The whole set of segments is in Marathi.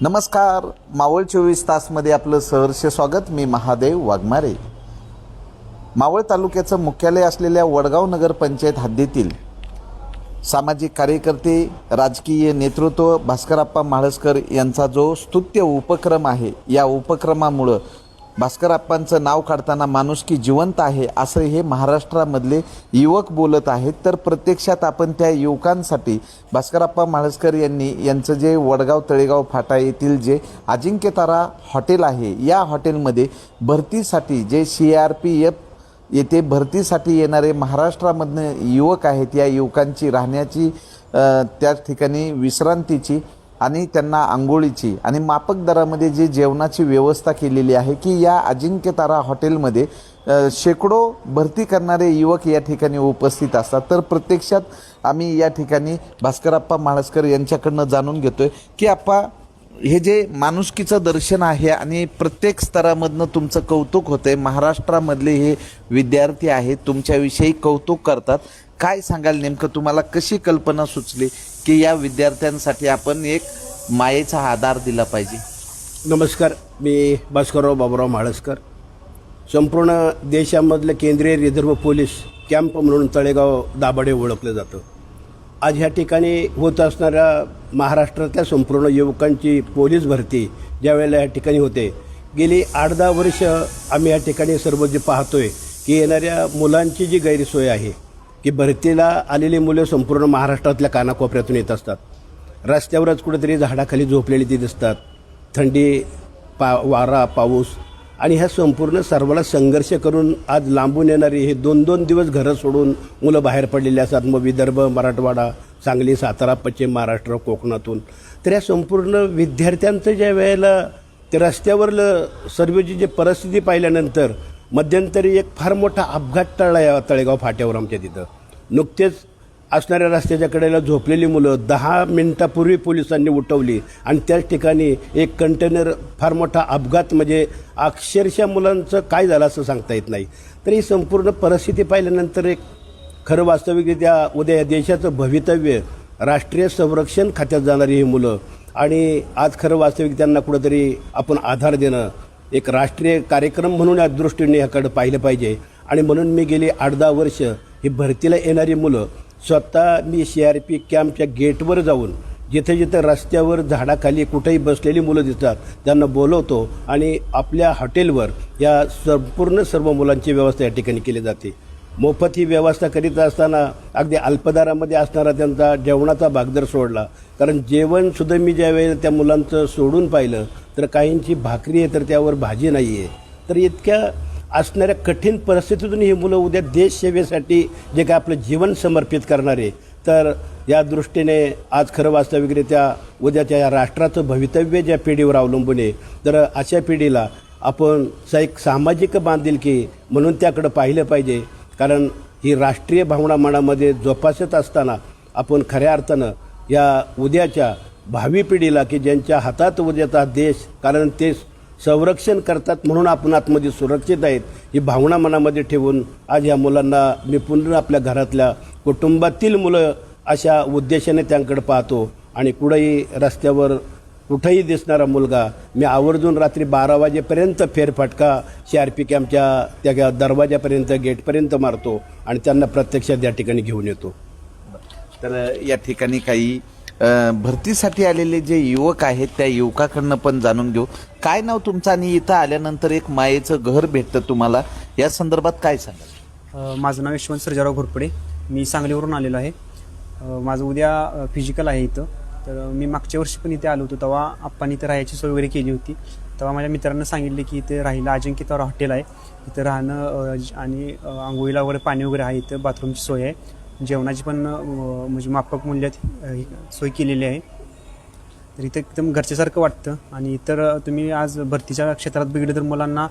नमस्कार. मावळ चोवीस तासमध्ये आपलं सहर्ष स्वागत. मी महादेव वाघमारे. मावळ तालुक्याचं मुख्यालय असलेल्या वडगाव नगरपंचायत हद्दीतील सामाजिक कार्यकर्ते राजकीय नेतृत्व भास्करप्पा म्हाळसकर यांचा जो स्तुत्य उपक्रम आहे या उपक्रमामुळं भास्करप्पांचं नाव काढताना माणूस की जिवंत आहे असं हे महाराष्ट्रामधले युवक बोलत आहेत. तर प्रत्यक्षात आपण त्या युवकांसाठी भास्करप्पा म्हाळसकर यांनी यांचं जे वडगाव तळेगाव फाटा येथील जे अजिंक्यतारा हॉटेल आहे या हॉटेलमध्ये भरतीसाठी जे सी आर पी एफ येथे भरतीसाठी येणारे महाराष्ट्रामधनं युवक आहेत या युवकांची राहण्याची त्या ठिकाणी विश्रांतीची आणि त्यांना आंघोळीची आणि मापक दरामध्ये जी जेवणाची व्यवस्था केलेली आहे की या अजिंक्यतारा हॉटेलमध्ये शेकडो भरती करणारे युवक या ठिकाणी उपस्थित असतात. तर प्रत्यक्षात आम्ही या ठिकाणी भास्करप्पा माळसकर यांच्याकडनं जाणून घेतो आहे की आप्पा हे जे माणुसकीचं दर्शन आहे आणि प्रत्येक स्तरामधनं तुमचं कौतुक होतं आहे महाराष्ट्रामधले हे विद्यार्थी आहेत तुमच्याविषयी कौतुक करतात. काय सांगाल नेमकं? तुम्हाला कशी कल्पना सुचली? की या विद्यार्थ्यांसाठी आपण एक मायेचा आधार दिला पाहिजे. नमस्कार मी भास्करराव बाबुराव म्हाळसकर संपूर्ण देशामधलं केंद्रीय रिझर्व्ह पोलीस कॅम्प म्हणून तळेगाव दाभाडे ओळखलं जातं. आज ह्या ठिकाणी होत असणाऱ्या महाराष्ट्रातल्या संपूर्ण युवकांची पोलीस भरती ज्या वेळेला ठिकाणी होते गेली आठ दहा वर्ष आम्ही या ठिकाणी सर्व जे पाहतोय की येणाऱ्या मुलांची जी गैरसोय आहे की भरतीला आलेली मुलं संपूर्ण महाराष्ट्रातल्या कानाकोपऱ्यातून येत असतात. रस्त्यावरच कुठेतरी झाडाखाली झोपलेली ती दिसतात. थंडी पा वारा पाऊस आणि ह्या संपूर्ण सर्वाला संघर्ष करून आज लांबून येणारी हे दोन दोन दिवस घरं सोडून मुलं बाहेर पडलेली असतात. मग विदर्भ मराठवाडा सांगली सातारा पश्चिम महाराष्ट्र कोकणातून. तर या संपूर्ण विद्यार्थ्यांचं ज्या वेळेला ते रस्त्यावरलं सर्वची जी परिस्थिती पाहिल्यानंतर मध्यंतरी एक फार मोठा अपघात टळला या तळेगाव फाट्यावर आमच्या तिथं. नुकतेच असणाऱ्या रस्त्याच्या कडेला झोपलेली मुलं दहा मिनिटापूर्वी पोलिसांनी उठवली. आणि त्याच ठिकाणी एक कंटेनर फार मोठा अपघात म्हणजे अक्षरशः मुलांचं काय झालं असं सांगता येत नाही. तर ही संपूर्ण परिस्थिती पाहिल्यानंतर एक खरं वास्तविकरित्या उद्या या देशाचं भवितव्य राष्ट्रीय संरक्षण खात्यात जाणारी ही मुलं. आणि आज खरं वास्तविक त्यांना कुठंतरी आपण आधार देणं एक राष्ट्रीय कार्यक्रम म्हणून या दृष्टीने ह्याकडं पाहिलं पाहिजे. आणि म्हणून मी गेली आठ दहा वर्ष ही भरतीला येणारी मुलं स्वतः मी सी आर पी कॅम्पच्या गेटवर जाऊन जिथे जिथे रस्त्यावर झाडाखाली कुठेही बसलेली मुलं दिसतात त्यांना बोलवतो आणि आपल्या हॉटेलवर या संपूर्ण सर्व मुलांची व्यवस्था या ठिकाणी केली जाते. मोफत ही व्यवस्था करीत असताना अगदी अल्पदारामध्ये असणारा त्यांचा जेवणाचा भागदर सोडला. कारण जेवणसुद्धा मी ज्या वेळेला त्या मुलांचं सोडून पाहिलं तर काहींची भाकरी आहे तर त्यावर भाजी नाही आहे तर इतक्या असणाऱ्या कठीण परिस्थितीतून ही मुलं उद्या देशसेवेसाठी जे काय आपलं जीवन समर्पित करणारे तर या दृष्टीने आज खरं वास्तविकरित्या उद्याच्या या राष्ट्राचं भवितव्य ज्या पिढीवर अवलंबून आहे तर अशा पिढीला आपण एक सामाजिक बांधिलकी म्हणून त्याकडं पाहिलं पाहिजे. कारण ही राष्ट्रीय भावना मनामध्ये जोपासत असताना आपण खऱ्या अर्थानं या उद्याच्या भावी पिढीला की ज्यांच्या हातात उद्याचा देश कारण ते संरक्षण करतात म्हणून आपण आतमध्ये सुरक्षित आहेत ही भावना मनामध्ये ठेवून आज या मुलांना मी पुन्हा आपल्या घरातल्या कुटुंबातील मुलं अशा उद्देशाने त्यांकडे पाहतो. आणि कुठंही रस्त्यावर कुठंही दिसणारा मुलगा मी आवर्जून रात्री बारा वाजेपर्यंत फेरफटका सी आर पी कॅम्पच्या त्या दरवाजापर्यंत गेटपर्यंत मारतो आणि त्यांना प्रत्यक्षात या ठिकाणी घेऊन येतो. तर या ठिकाणी काही भरतीसाठी आलेले जे युवक आहेत त्या युवकाकडनं पण जाणून घेऊ. काय नाव तुमचं? आणि इथं आल्यानंतर एक मायेचं घर भेटतं तुम्हाला. या संदर्भात काय सांगाल? माझं नाव यशवंत सर्जाराव घोरपडे. मी सांगलीवरून आलेलो आहे. माझं उद्या फिजिकल आहे इथं. तर मी मागच्या वर्षी पण इथे आलो होतो. तेव्हा आप्पांनी इथे राहायची सोय वगैरे केली होती. तेव्हा माझ्या मित्रांना सांगितले की इथे राहिलं. अजिंक्यतारा हॉटेल आहे. इथं राहणं आणि आंघोळीला वगैरे पाणी वगैरे आहे. इथं बाथरूमची सोय आहे. जेवणाची पण म्हणजे माफक मूल्यात ही सोय केलेली आहे. तर इथं एकदम घरच्यासारखं वाटतं. आणि इतर तुम्ही आज भरतीच्या क्षेत्रात बघितलं तर मुलांना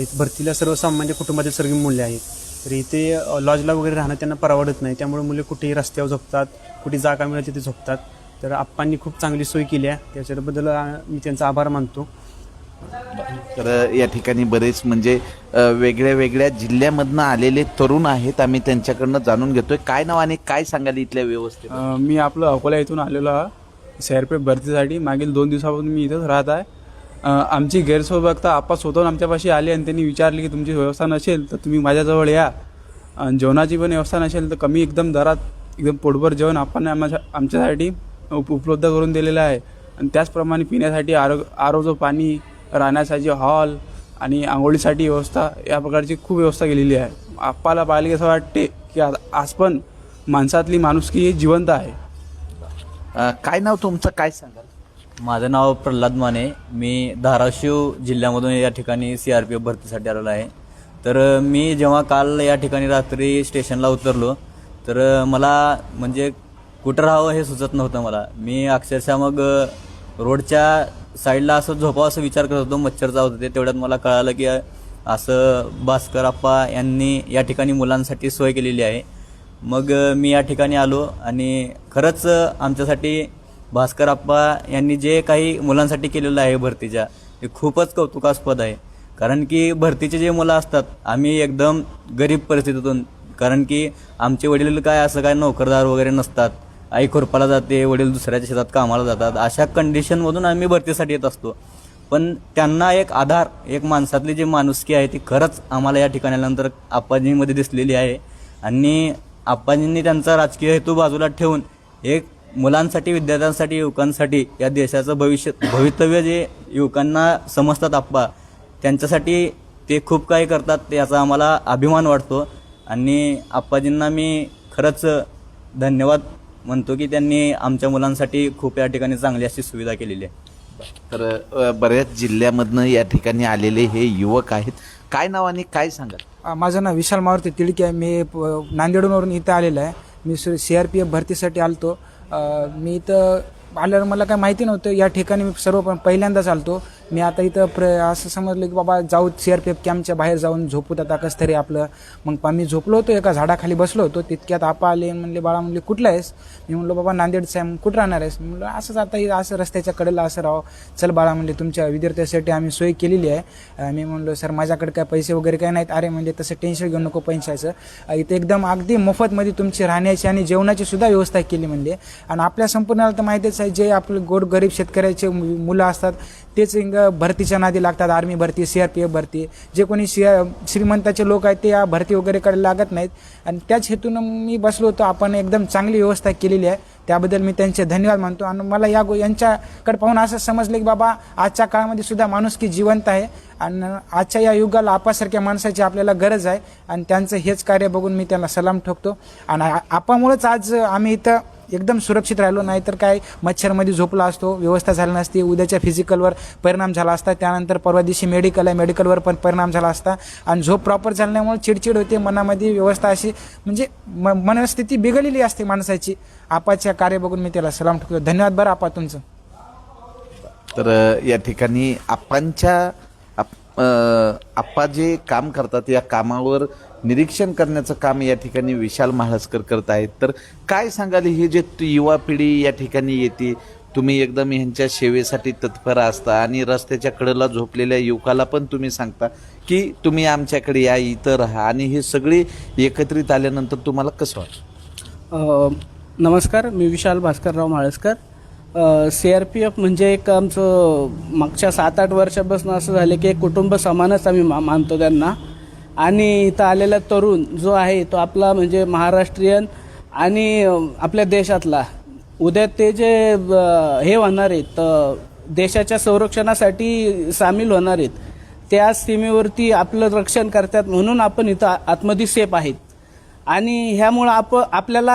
इथं भरतीला सर्वसामान्य कुटुंबातील सर्व मूल्य आहेत. तर इथे लॉजला वगैरे राहणं त्यांना परवडत नाही. त्यामुळे मुले कुठेही रस्त्यावर झोपतात कुठे जागा मिळेल तिथे झोपतात. तर आप्पांनी खूप चांगली सोय केली आहे. त्याच्याबद्दल मी त्यांचा आभार मानतो. तर या ठिकाणी बरेच म्हणजे वेगळ्या वेगळ्या जिल्ह्यामधनं आलेले तरुण आहेत. आम्ही त्यांच्याकडनं जाणून घेतोय. काय नाव आणि काय सांगाल इथल्या व्यवस्थेत? मी आपलं अकोला इथून आलेलो आहे. सीआरपीएफ भरतीसाठी. मागील दोन दिवसापासून मी इथंच राहत आहे. आमची गैरसोय बघता आप्पा स्वतःहून आमच्यापाशी आले आणि त्यांनी विचारले की तुमची व्यवस्था नसेल तर तुम्ही माझ्याजवळ या. आणि जेवणाची पण व्यवस्था नसेल तर कमी एकदम दरात एकदम पोटभर जेवण आपण आम्हाला आमच्यासाठी उप उपलब्ध करून दिलेलं आहे. आणि त्याचप्रमाणे पिण्यासाठी आरो आरोचं पाणी राहण्यासाठी हॉल आणि आंघोळीसाठी व्यवस्था या प्रकारची खूप व्यवस्था केलेली आहे. आप्पाला पाहिले की असं वाटते की आज पण माणसातली माणुसकी ही जिवंत आहे. अ, काय नाव तुमचं? काय सांगाल? माझं नाव प्रल्हाद माने. मी धाराशिव जिल्ह्यामधून या ठिकाणी सी आर पी एफ भरतीसाठी आलेलो आहे. तर अ, मी जेव्हा काल या ठिकाणी रात्री स्टेशनला उतरलो तर अ, मला म्हणजे कुठं राहावं हे सुचत नव्हतं मला. मी अक्षरशः मग अ, रोडच्या साईडला असं झोपावं असं विचार करत होतो मच्छर चावत होते तेवढ्यात मला कळालं की असं भास्कर आप्पा यांनी या ठिकाणी मुलांसाठी सोय केलेली आहे. मग मी या ठिकाणी आलो आणि खरंच आमच्यासाठी भास्कर आप्पा यांनी जे काही मुलांसाठी केलेलं आहे भरतीच्या ते खूपच कौतुकास्पद आहे. कारण की भरतीचे जे मुलं असतात आम्ही एकदम गरीब परिस्थितीतून कारण की आमचे वडील काय असं काय नोकरदार वगैरे नसतात. आई खुरपाला जाते वडील दुसऱ्याच्या शेतात कामाला जातात. अशा कंडिशनमधून आम्ही भरतीसाठी येत असतो. पण त्यांना एक आधार एक माणसातली जी माणुसकी आहे ती खरंच आम्हाला या ठिकाणानंतर आप्पाजींमध्ये दिसलेली आहे. आणि आप्पाजींनी त्यांचा राजकीय हेतू बाजूला ठेवून एक मुलांसाठी विद्यार्थ्यांसाठी युवकांसाठी या देशाचं भविष्य भवितव्य जे युवकांना समजतात आप्पा त्यांच्यासाठी ते खूप काही करतात याचा आम्हाला अभिमान वाटतो. आणि आप्पाजींना मी खरंच धन्यवाद म्हणतो की त्यांनी आमच्या मुलांसाठी खूप या ठिकाणी चांगली अशी सुविधा केलेली आहे. तर अ, बऱ्याच जिल्ह्यामधनं या ठिकाणी आलेले हे युवक आहेत. काय नाव आणि काय सांगाल? अ, माझं नाव विशाल मारुती तिडके आहे. मी प- नांदेडवरून इथं आलेलो आहे. मी सी आर पी एफ भरतीसाठी आलतो. अ, मी इथं आल्यावर मला काय माहिती नव्हतं. या ठिकाणी मी सर्व पण पहिल्यांदाच आलतो. मी आता इथं प्र असं समजलं की बाबा जाऊ सी आर पी एफ कॅम्पच्या बाहेर जाऊन झोपू आता कसं तरी आपलं. मग पा मी झोपलो होतो एका झाडाखाली बसलो होतो तितक्यात आपा आले म्हणले बाळा म्हणले कुठला आहेस? मी म्हणलो बाबा नांदेड आहे मग कुठं राहणार आहेस? म्हणलं असंच आता असं रस्त्याच्या कडेला असं राहो. चल बाळा म्हणले तुमच्या विद्यार्थ्यासाठी आम्ही सोय केलेली आहे. मी म्हणलो सर माझ्याकडे काय पैसे वगैरे काय नाहीत? अरे म्हणजे तसं टेन्शन घेऊ नको पैशाचं. इथं एकदम अगदी मोफतमध्ये तुमची राहण्याची आणि जेवणाची सुद्धा व्यवस्था केली म्हणजे आणि आपल्या संपूर्णाला तर माहितीच आहे जे आपले गोड गरीब शेतकऱ्याचे मु- मुलं असतात तेच इंग भरतीच्या नादी लागतात आर्मी भरती सी आर पी एफ भरती. जे कोणी सी श्रीमंताचे लोक आहेत ते या भरती वगैरेकडे लागत नाहीत. आणि त्याच हेतून मी बसलो होतो. आपण एकदम चांगली व्यवस्था केलेली आहे. त्याबद्दल मी त्यांचे धन्यवाद मानतो. आणि मला या गो यांच्याकडे पाहून असं समजलं की बाबा आजच्या काळामध्ये सुद्धा माणूस की जिवंत आहे. आणि आजच्या या युगाला आपासारख्या माणसाची आपल्याला गरज आहे. आणि त्यांचं हेच कार्य बघून मी त्यांना सलाम ठोकतो. आणि आपामुळंच आपामुळेच आज आम्ही इथं एकदम सुरक्षित राहिलो. नाही तर काय मच्छरमध्ये झोपला असतो व्यवस्था झाली नसती. उद्याच्या फिजिकलवर परिणाम झाला असता. त्यानंतर परवा दिवशी मेडिकल आहे. मेडिकलवर पण परिणाम झाला असता. आणि झोप प्रॉपर झाल्यामुळे चिडचिड होते. मनामध्ये व्यवस्था अशी म्हणजे म मनस्थिती बिघडलेली असते माणसाची. आपाच्या कार्य बघून मी त्याला सलाम ठोकतो धन्यवाद बरं आपा तुमचं. तर या ठिकाणी आप्पांच्या आप्पा जे काम करतात या कामावर निरीक्षण करण्याचं काम या ठिकाणी विशाल महाळसकर करत आहेत. तर काय सांगाल हे जे तु- युवा पिढी या ठिकाणी येते तुम्ही एकदम ह्यांच्या सेवेसाठी तत्पर असता आणि रस्त्याच्या कडेला झोपलेल्या युवकाला पण तुम्ही सांगता की तुम्ही आमच्याकडे या इथं राहा आणि हे सगळे एकत्रित आल्यानंतर तुम्हाला कसं वाटतं? नमस्कार मी Vishal Bhaskarrao Malaskar. C R P F म्हणजे एक आमचं मागच्या सात आठ वर्षापासून असं झालं की एक कुटुंब समानच आम्ही मा मानतो त्यांना. आणि इथं आलेला तरुण जो आहे तो आपला म्हणजे महाराष्ट्रीयन आणि आपल्या देशातला. उद्या ते जे हे होणार आहेत देशाच्या संरक्षणासाठी सामील होणार आहेत त्या सीमेवरती आपलं रक्षण करतात म्हणून आपण इथं आतमध्ये सेफ आहेत. आणि ह्यामुळं आप आपल्याला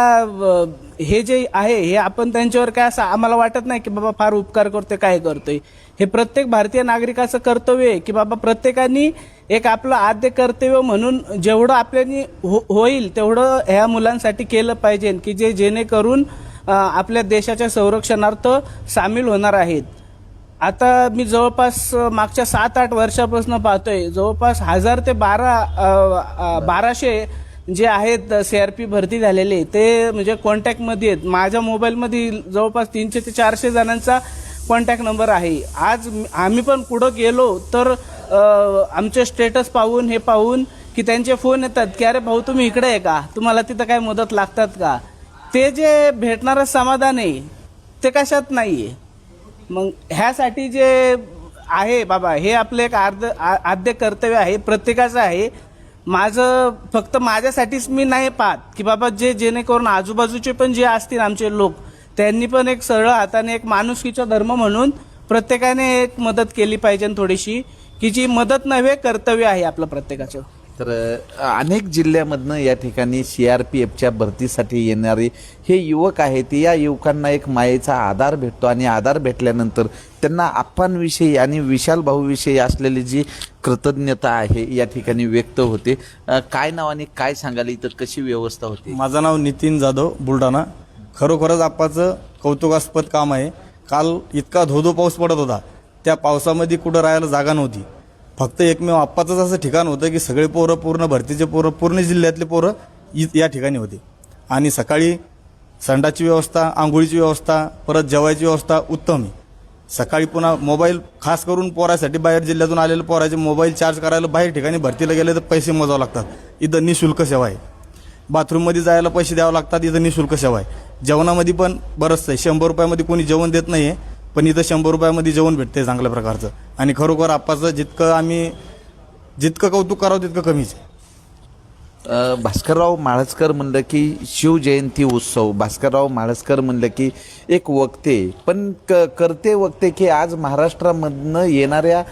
हे जे आहे हे आपण त्यांच्यावर काय असं आम्हाला वाटत नाही की बाबा फार उपकार करतोय काय करतोय. हे प्रत्येक भारतीय नागरिकाचं कर्तव्य आहे की बाबा प्रत्येकाने एक आपलं आद्य कर्तव्य म्हणून जेवढं आपल्यानी हो होईल तेवढं ह्या मुलांसाठी केलं पाहिजे की जे जेणेकरून आपल्या देशाच्या संरक्षणार्थ सामील होणार आहेत. आता मी जवळपास मागच्या सात आठ वर्षापासून पाहतोय जवळपास हजार ते बारा बाराशे जे आहेत सी आर पी भरती झालेले ते म्हणजे कॉन्टॅक्टमध्ये आहेत. माझ्या मोबाईलमध्ये जवळपास तीनशे ते चारशे जणांचा कॉन्टॅक्ट नंबर आहे. आज आम्ही पण पुढं गेलो तर आमचे स्टेटस पाहून हे पाहून की त्यांचे फोन येतात की अरे भाऊ तुम्ही इकडे आहे का? तुम्हाला तिथं काय मदत लागतात का? ते जे भेटणारं समाधान आहे ते कशात नाही आहे मग ह्यासाठी जे आहे बाबा हे आपलं एक अर्ध आद्य कर्तव्य आहे प्रत्येकाचं आहे. माझं फक्त माझ्यासाठीच मी नाही पाहत की बाबा जे जेणेकरून आजूबाजूचे पण जे असतील आमचे लोक त्यांनी पण एक सरळ हाताने एक माणुसकीचा धर्म म्हणून प्रत्येकाने एक मदत केली पाहिजे थोडीशी की जी मदत नव्हे कर्तव्य आहे आपलं प्रत्येकाचं. तर अनेक जिल्ह्यामधनं या ठिकाणी सी आर पी एफच्या भरतीसाठी येणारे हे युवक आहेत या युवकांना एक मायेचा आधार भेटतो आणि आधार भेटल्यानंतर त्यांना आप्पांविषयी आणि विशाल भाऊविषयी असलेली जी कृतज्ञता आहे या ठिकाणी व्यक्त होते. काय नाव आणि काय सांगाल? इथं कशी व्यवस्था होती? माझं नाव नितीन जाधव बुलढाणा. खरोखरच आप्पाचं कौतुकास्पद काम आहे. काल इतका धोधो पाऊस पडत होता. त्या पावसामध्ये कुठं राहायला जागा नव्हती. फक्त एकमेव आप्पाचंच असं ठिकाण होतं की सगळे पोरं पूर्ण भरतीचे पोरं पूर्ण जिल्ह्यातले पोरं इ- या ठिकाणी होते. आणि सकाळी संडाची व्यवस्था आंघोळीची व्यवस्था परत जेवायची व्यवस्था उत्तम आहे. सकाळी पुन्हा मोबाईल खास करून पोरासाठी बाहेर जिल्ह्यातून आलेलं पोराचे मोबाईल चार्ज करायला बाहेर ठिकाणी भरतीला गेले तर पैसे मोजावे लागतात. इथं निशुल्क सेवा आहे. बाथरूममध्ये जायला पैसे द्यावे लागतात इथं निशुल्क सेवा आहे. जेवणामध्ये पण बरंच आहे. शंभर रुपयामध्ये कोणी जेवण देत नाही आहे पण इथं शंभर रुपयामध्ये जेवण भेटते चांगल्या प्रकारचं. आणि खरोखर आप्पाचं जितकं आम्ही जितकं कौतुक करावं तितकं कमीच आहे. अ, भास्करराव माळसकर म्हणलं की शिवजयंती उत्सव. भास्करराव माळसकर म्हणलं की एक वक्ते. पण क करते वक्ते की आज महाराष्ट्रामधनं येणाऱ्या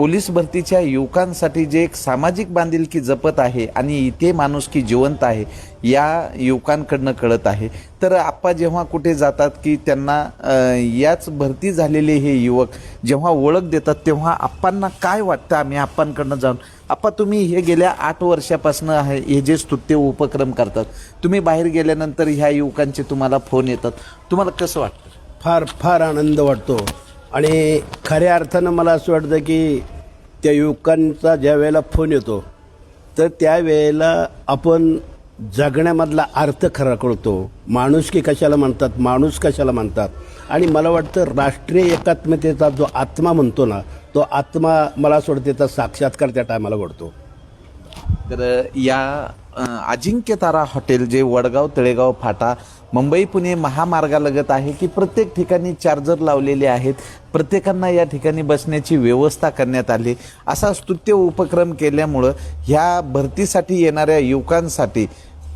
पोलीस भरतीच्या युवकांसाठी जे एक सामाजिक बांधिलकी जपत आहे आणि इथे माणुसकी जिवंत आहे या युवकांकडनं कळत आहे. तर आप्पा जेव्हा कुठे जातात की त्यांना याच भरती झालेले हे युवक जेव्हा ओळख देतात तेव्हा आप्पांना काय वाटतं? आम्ही आप्पांकडनं जाऊन आप्पा तुम्ही हे गेल्या आठ वर्षापासून आहे हे जे स्तुत्य उपक्रम करतात तुम्ही बाहेर गेल्यानंतर ह्या युवकांचे तुम्हाला फोन येतात. तुम्हाला कसं वाटतं? फार फार आनंद वाटतो. आणि खऱ्या अर्थानं मला असं वाटतं की त्या युवकांचा ज्या वेळेला फोन येतो तर त्यावेळेला आपण जगण्यामधला अर्थ खरा कळतो माणुसकी कशाला म्हणतात? माणूस कशाला म्हणतात? आणि मला वाटतं राष्ट्रीय एकात्मतेचा जो आत्मा म्हणतो ना तो आत्मा मला असं वाटतं त्याचा साक्षात्कार त्या टायमाला घडतो. तर या अजिंक्य तारा हॉटेल जे वडगाव तळेगाव फाटा मुंबई पुणे महामार्गालगत आहे की प्रत्येक ठिकाणी चार्जर लावलेले आहेत. प्रत्येकांना या ठिकाणी बसण्याची व्यवस्था करण्यात आली. असा स्तुत्य उपक्रम केल्यामुळं ह्या भरतीसाठी येणाऱ्या युवकांसाठी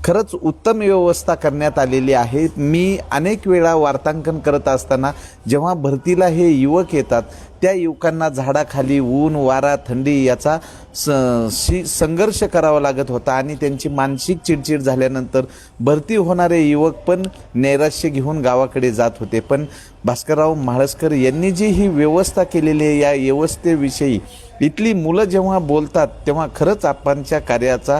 खरंच उत्तम व्यवस्था करण्यात आलेली आहे. मी अनेक वेळा वार्तांकन करत असताना जेव्हा भरतीला हे युवक येतात त्या युवकांना झाडाखाली ऊन वारा थंडी याचा स शी संघर्ष करावा लागत होता आणि त्यांची मानसिक चिडचिड झाल्यानंतर भरती होणारे युवक पण नैराश्य घेऊन गावाकडे जात होते. पण भास्करराव म्हाळसकर यांनी जी ही व्यवस्था केलेली आहे या व्यवस्थेविषयी इथली मुलं जेव्हा बोलतात तेव्हा खरंच आप्पांच्या कार्याचा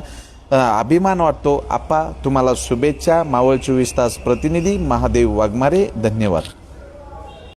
अभिमान वाटतो. आप्पा तुम्हाला शुभेच्छा. मावळ चोवीस तास प्रतिनिधी महादेव वाघमारे. धन्यवाद.